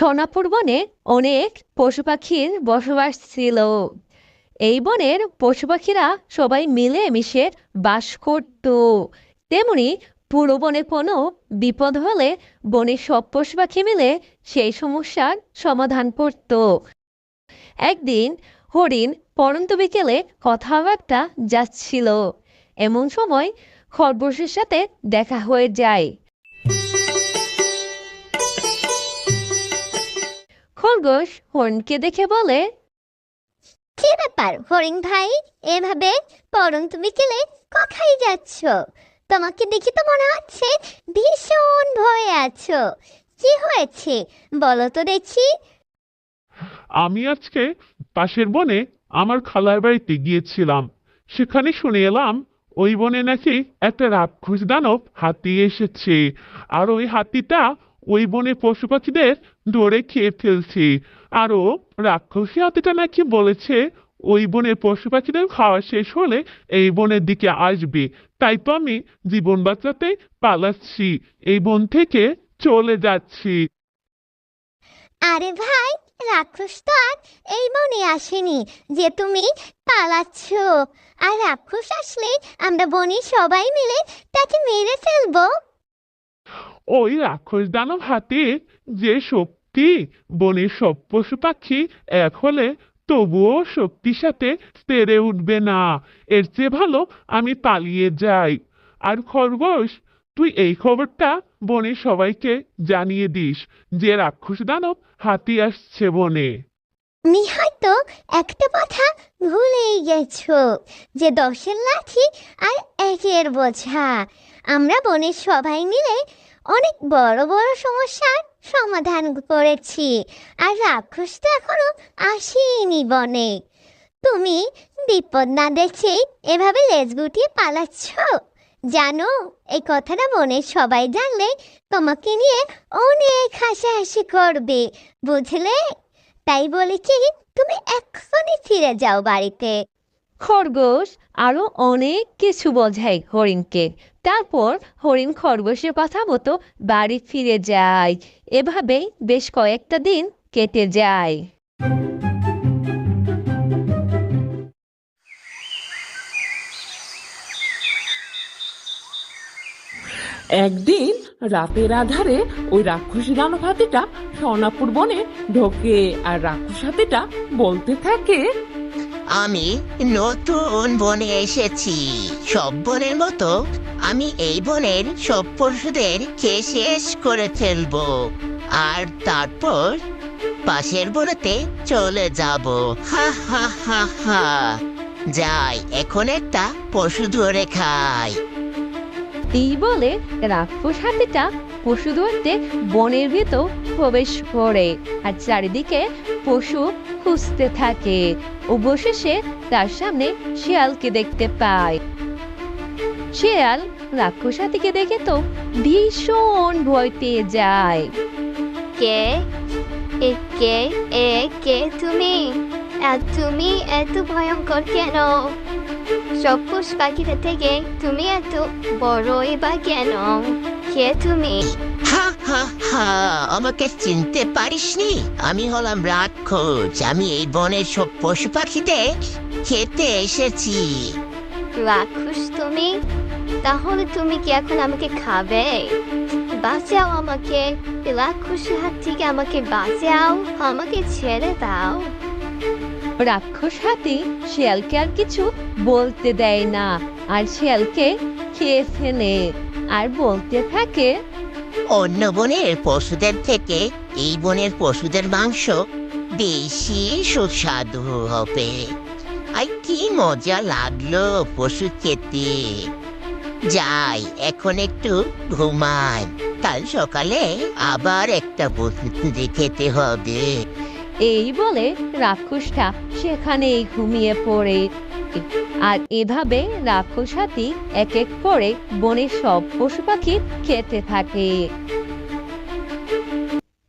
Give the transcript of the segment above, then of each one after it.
সোনাপুর বনে অনেক পশু পাখির বসবাস ছিল। এই বনের পশু পাখিরা সবাই মিলে মিশে বাস করত। তেমনি পুরো বনে কোনো বিপদ হলে বনের সব পশু পাখি মিলে সেই সমস্যার সমাধান করত। একদিন হরিণ পরন্ত বিকেলে কথাবার্তা যাচ্ছিল। এমন সময় খরগোশের সাথে দেখা হয়ে যায়। খরগোশ হরিণকে দেখে বলে কি ব্যাপার হরিণ ভাই? এভাবে পরন্ত বিকেলে কোথায় যাচ্ছ? তোমাকে দেখে তো মনে হচ্ছে ভীষণ ভয়ে আছো। কি হয়েছে? বলো তো দেখি। আমি আজকে পাশের বনে আমার খালার বাড়িতে গিয়েছিলাম। সেখানে শুনে এলাম ওই বনে নাকি একটা রাক্ষস দানব হাতি এসেছে। আর ওই হাতিটা ওই বনে পশু পাখিদের ধরে খেয়ে ফেলছি। আরও রাক্ষসী হাতিটা নাকি বলেছে, ওই বনের পশু পাখিদের খাওয়া শেষ হলে এই বনের দিকে আসবে। তাই তো আমি জীবন বাঁচাতে পালাচ্ছি, এই বন থেকে চলে যাচ্ছি। আরে ভাই, রাক্ষস তো আর এই বনে আসেনি যে তুমি পালাচ্ছ। আর রাক্ষস আসলে আমরা বনে সবাই মিলে তাকে মেরে ফেলব। ওই রাক্ষস দানব হাতির যে শক্তি বনের সব পশু পাখি এক হলে তবুও শক্তির সাথে পেরে উঠবে না। এর চেয়ে ভালো আমি পালিয়ে যাই। আর খরগোশ, তুই এই খবরটা বনের সবাইকে জানিয়ে দিস যে রাক্ষস দানব হাতি আসছে বনে। তুমি হয়তো একটা কথা ভুলেই গেছো, যে দশের লাঠি আর একের বোঝা। আমরা বনের সবাই মিলে অনেক বড় বড় সমস্যার সমাধান করেছি। আর রাক্ষস তো এখনও আসেনি বনে। তুমি বিপদ না দেখেই এভাবে লেজ গুটিয়ে পালাচ্ছ? জানো, এই কথাটা বনের সবাই জানলে তোমাকে নিয়ে অনেক হাসাহাসি করবে, বুঝলে? তাই বলে কি তুমি এক্ষুনি ফিরে যাও বাড়িতে। খরগোশ আরও অনেক কিছু বোঝায় হরিণকে। তারপর হরিণ খরগোশের কথা মতো বাড়ি ফিরে যায়। এভাবেই বেশ কয়েকটা দিন কেটে যায়। একদিন রাতের আধারে ওই রাক্ষসী দানব হাতিটা সোনাপুর বনে ঢোকে আর রাক্ষস হাতিটা বলতে থাকে আমি নতুন বনে এসেছি। সব বনের মতো আমি এই বনের সব পশুদের খেয়ে শেষ করে ফেলব। আর তারপর পাশের বনেতে চলে যাব। হা হা হা হা। যাই, এখন একটা পশু ধরে খাই। এই বলে রাক্ষস হাতিটা পশু ধরতে বনের ভিতর প্রবেশ করে আর চারিদিকে পশু খুঁজতে থাকে। অবশেষে তার সামনে শিয়ালকে দেখতে পায়। শিয়াল রাক্ষস হাতিকে দেখে তো ভীষণ ভয় পেয়ে যায়। কে? এ কে? এ কে তুমি? তুমি এত ভয়ঙ্কর কেন? সব পাখিদের থেকে তুমি এত বড়ই বা কেন? কে তুমি। হা হা হা আমাকে চিনতে পারিসনি? আমি হলাম রাক্ষস আমি এই বনের সব পশু পাখিদের খেতে এসেছি। রাক্ষস তুমি? তাহলে তুমি কি এখন আমাকে খাবে? বাঁচাও আমাকে। রাক্ষসের হাত থেকে আমাকে বাঁচাও আমাকে ছেড়ে দাও। রাক্ষস হাতি শিয়ালকে আর কিছু বলতে দেয় না আর শিয়ালকে খেয়ে ফেলে। আর বলতে থাকে অন্য বনের পশুদের থেকে এই বনের পশুদের মাংস বেশি সুস্বাদু হবে। আর কি মজা লাগল পশু খেতে। যাই এখন একটু ঘুমাই। কাল সকালে আবার একটা পশু খুঁজে খেতে হবে। এই বলে রাক্ষসটা সেখানেই ঘুমিয়ে পড়ে। আর এভাবে রাক্ষস হাতি এক এক করে বনের সব পশু পাখি খেতে থাকে।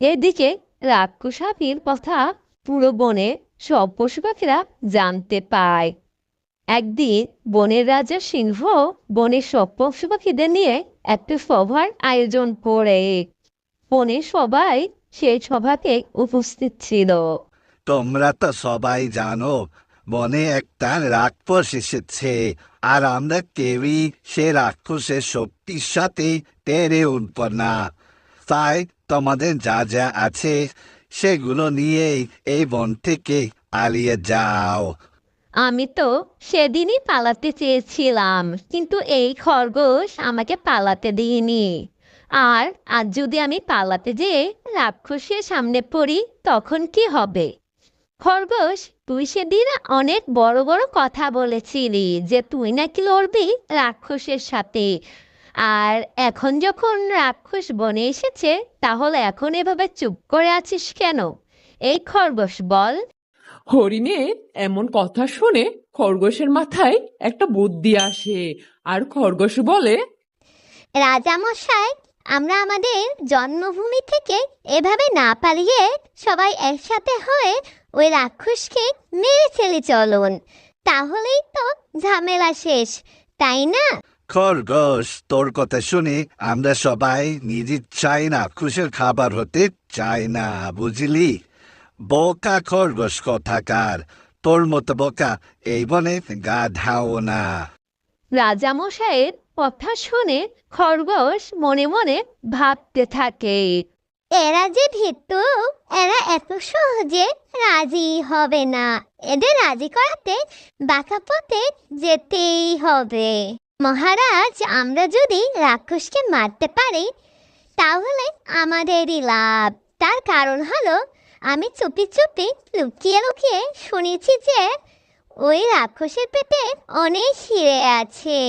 এদিকে রাক্ষস হাতির কথা পুরো বনে সব পশু পাখিরা জানতে পায়। একদিন বনের রাজা সিংহ বনের সব পশু পাখিদের নিয়ে একটা সভার আয়োজন করে। বনের সবাই সেই সভাতে উপস্থিত ছিল। তোমরা তো সবাই জানো বনে একটা রাক্ষস এসেছে। আর আমরা কেউই সে রাক্ষসের শক্তির সাথে তেরে উঠব না। তাই তোমাদের যা যা আছে, সেগুলো নিয়েই এই বন থেকে পালিয়ে যাও। আমি তো সেদিনই পালাতে চেয়েছিলাম, কিন্তু এই খরগোশ আমাকে পালাতে দিইনি আর আজ যদি আমি পালাতে যেয়ে রাক্ষসের সামনে পড়ি, তখন কি হবে? খরগোশ তুই সেদিন অনেক বড় বড় কথা বলেছিলি যে তুই নাকি লড়বি রাক্ষসের সাথে। আর এখন যখন রাক্ষস বনে এসেছে তাহলে এখন এভাবে চুপ করে আছিস কেন? এই খরগোশ বল। হরিণের এমন কথা শুনে খরগোশের মাথায় একটা বুদ্ধি আসে আর খরগোশ বলে রাজামশাই আমরা আমাদের জন্মভূমি থেকে এভাবে না পালিয়ে সবাই একসাথে হয়ে ওই রাক্ষসকে মেরে ফেলে চলুন। তাহলেই তো ঝামেলা শেষ তাই না? খরগোশ তোর কথা শুনে আমরা সবাই নিজের চাই না খুশের খাবার হতে চাই না বুঝলি? বোকা খরগোশ কথাকার তোর মতো বোকা এই বনে গা ধাও না। রাজামশাইয়ের কথা শুনে খরগোশ মনে মনে ভাবতে থাকে। এরা যে ভীতু এরা এত সহজে রাজি হবে না। এদের রাজি করাতে বাঁকা পথে যেতেই হবে। মহারাজ, আমরা যদি রাক্ষসকে মারতে পারি, তাহলে আমাদেরই লাভ। তার কারণ হলো, আমি চুপি চুপি লুকিয়ে লুকিয়ে শুনেছি যে, ওই রাক্ষসের পেটে অনেক হিরে আছে।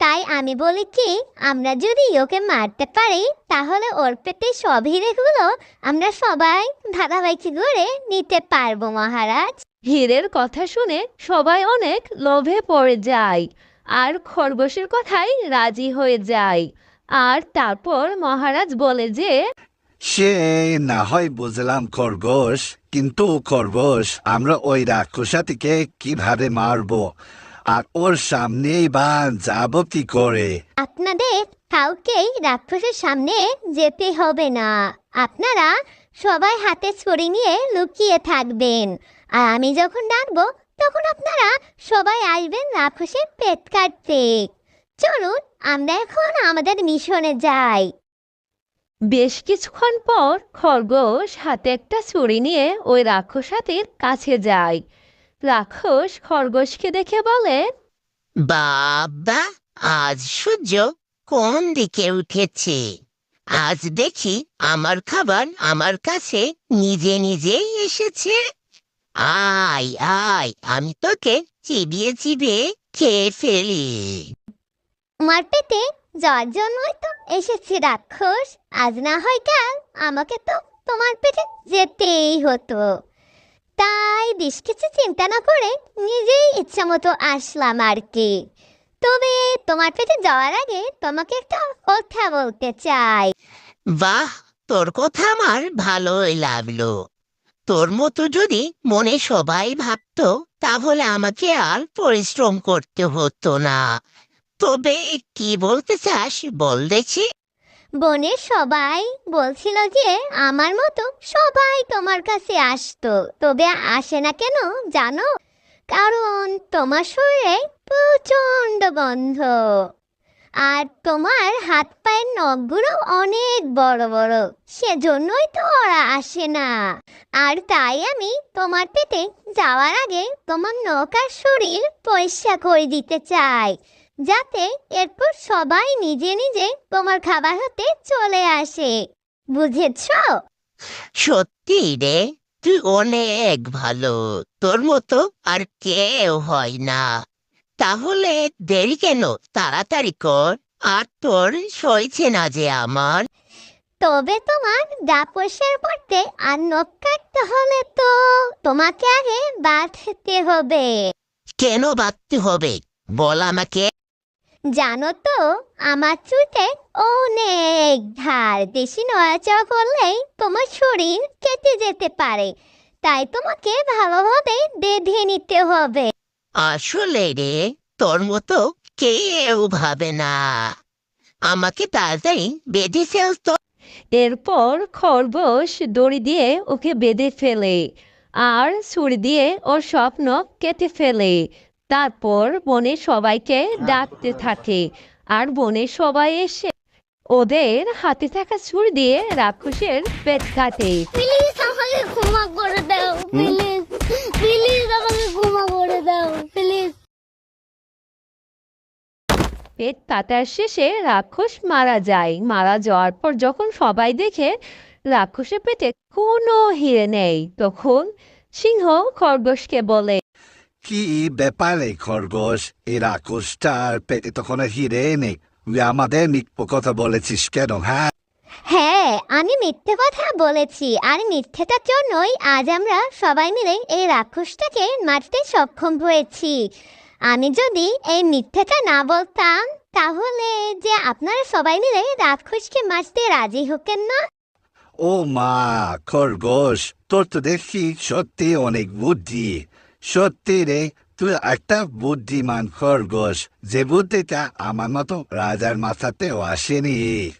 তাই আমি বলি কি আমরা যদি ওকে মারতে পারি তাহলে ওর পেটে সব হিরেগুলো আমরা সবাই ধারাবাহিক করে নিতে পারব মহারাজ। হীরের কথা শুনে সবাই অনেক লোভে পড়ে যায় আর খরগোশের কথাই রাজি হয়ে যায়। আর তারপর মহারাজ বলে যে সে না হয় বুঝলাম খরগোশ কিন্তু খরগোশ আমরা ওই রাক্ষসাটিকে কীভাবে মারবো? আর ওর সামনেই বা যাব কি করে। আপনাদের কাউকেই রাক্ষসের সামনে যেতে হবে না। আপনারা সবাই হাতে ছড়ি নিয়ে লুকিয়ে থাকবেন। আর আমি যখন ডাকবো তখন আপনারা সবাই আসবেন রাক্ষসের পেট কাটতে। চলুন আমরা এখন আমাদের মিশনে যাই। বেশ কিছুক্ষণ পর খরগোশ হাতে একটা ছুরি নিয়ে ওই রাক্ষসাতির কাছে যায়। রাক্ষস খরগোশকে দেখে বলে বাবা আজ সূর্য কোন দিকে উঠেছে? আজ দেখি আমার খাবার আমার কাছে নিজে নিজেই এসেছে। আয় আয় আমি তোকে চিবিয়ে চিবিয়ে খেয়ে ফেলি। তোমার পেটে যার জন্যই তো এসেছি রাক্ষস। আজ না হয় কাল আমাকে তো তোমার পেটে যেতেই হতো। তাই বেশ কিছু চিন্তা না করে নিজেই ইচ্ছা মতো আসলাম আর কি। তবে তোমার পেটে যাওয়ার আগে তোমাকে একটা কথা বলতে চাই। বাহ, তোর কথা আমার ভালোই লাগল। তোর মতো যদি মনে সবাই ভাবতো, তাহলে আমাকে আর পরিশ্রম করতে হতো না। তবে কি বলতে চাস বল দেখি। বনের সবাই বলছিল যে আমার মতো সবাই তোমার কাছে আসতো। তবে আসে না কেন জানো? কারণ তোমার শরীরে প্রচণ্ড গন্ধ। আর তোমার হাত পায়ের নখগুলো অনেক বড় বড়। সেজন্যই তো ওরা আসে না। আর তাই আমি তোমার পেটে যাওয়ার আগে তোমার নখ আর শরীর পরিষ্কার করে দিতে চাই। যাতে এরপর সবাই নিজে নিজে তোমার খাবার হতে চলে আসে। বুঝেছ? সত্যি রে তুই অনেক ভালো। তোর মতো আর কেউ হয় না। তাহলে দেরি কেন? তাড়াতাড়ি কর। আর তোর সইছে না যে আমার। তবে তোমার দা পয়সার পড়তে আর নখ কাটতে হলে তো তোমাকে আগে বাঁধতে হবে। কেন বাঁধতে হবে? বল আমাকে। জানো তো আমার চুটে অনেক ধার। বেশি নড়াচড়া করলেই তোমার শরীর কেটে যেতে পারে। তাই তোমাকে ভালোভাবে বেঁধে নিতে হবে। আসলে রে তোর মতো কেউ ভাবে না। আমাকে তাড়াতাড়ি বেঁধে ফেলতো এরপর খরগোশ দড়ি দিয়ে ওকে বেঁধে ফেলে আর ছুরি দিয়ে ওর স্বপ্ন কেটে ফেলে। তারপর বনে সবাইকে ডাকতে থাকে। আর বনে সবাই এসে ওদের হাতে থাকা ছুরি দিয়ে রাক্ষসের পেট কাটে। প্লিজ আমাকে ক্ষমা করে দাও প্লিজ। প্লিজ আমাকে ক্ষমা করে দাও প্লিজ। পেট কাটার শেষে রাক্ষস মারা যায়। মারা যাওয়ার পর যখন সবাই দেখে রাক্ষসের পেটে কোনো হিরে নেই তখন সিংহ খরগোশকে বলে কি ব্যাপারে খরগোশ? এই রাক্ষসটার পেটে তো কোনো হিরে নেই তুই আমাদের মিথ্য কথা বলেছিস কেন হ্যাঁ? হ্যাঁ আমি মিথ্যে কথা বলেছি। আর মিথ্যেটার জন্যই আজ আমরা সবাই মিলে এই রাক্ষসটাকে মারতে সক্ষম হয়েছি। আমি যদি এই মিথ্যেটা না বলতাম তাহলে যে আপনারা সবাই মিলে রাক্ষসকে মারতে রাজি হতেন না? ও মা খরগোশ তোর তো দেখি সত্যি অনেক বুদ্ধি। সত্যি রে, তুই একটা বুদ্ধিমান খরগোশ, যে বুদ্ধিটা আমার মতো রাজার মাথাতেও আসেনি।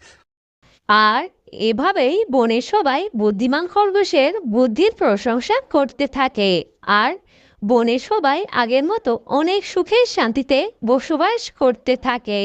আর এভাবেই বনের সবাই বুদ্ধিমান খরগোশের বুদ্ধির প্রশংসা করতে থাকে। আর বনে সবাই আগের মতো অনেক সুখে শান্তিতে বসবাস করতে থাকে।